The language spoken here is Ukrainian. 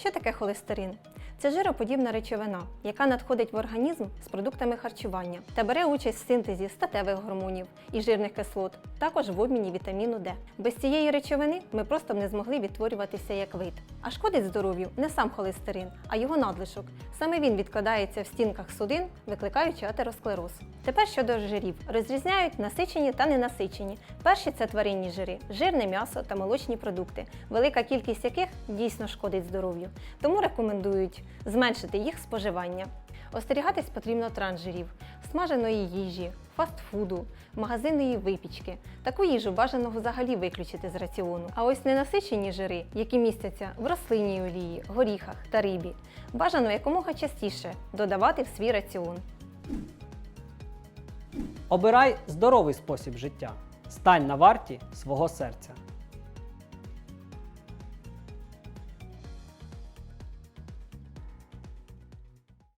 Що таке холестерин? Це жироподібна речовина, яка надходить в організм з продуктами харчування та бере участь в синтезі статевих гормонів і жирних кислот, також в обміні вітаміну Д. Без цієї речовини ми просто б не змогли відтворюватися як вид. А шкодить здоров'ю не сам холестерин, а його надлишок. Саме він відкладається в стінках судин, викликаючи атеросклероз. Тепер щодо жирів розрізняють насичені та ненасичені. Перші це тваринні жири, жирне м'ясо та молочні продукти, велика кількість яких дійсно шкодить здоров'ю. Тому рекомендують зменшити їх споживання. Остерігатись потрібно трансжирів, смаженої їжі, фастфуду, магазинної випічки. Таку їжу бажано взагалі виключити з раціону. А ось ненасичені жири, які містяться в рослинній олії, горіхах та рибі, бажано якомога частіше додавати в свій раціон. Обирай здоровий спосіб життя. Стань на варті свого серця.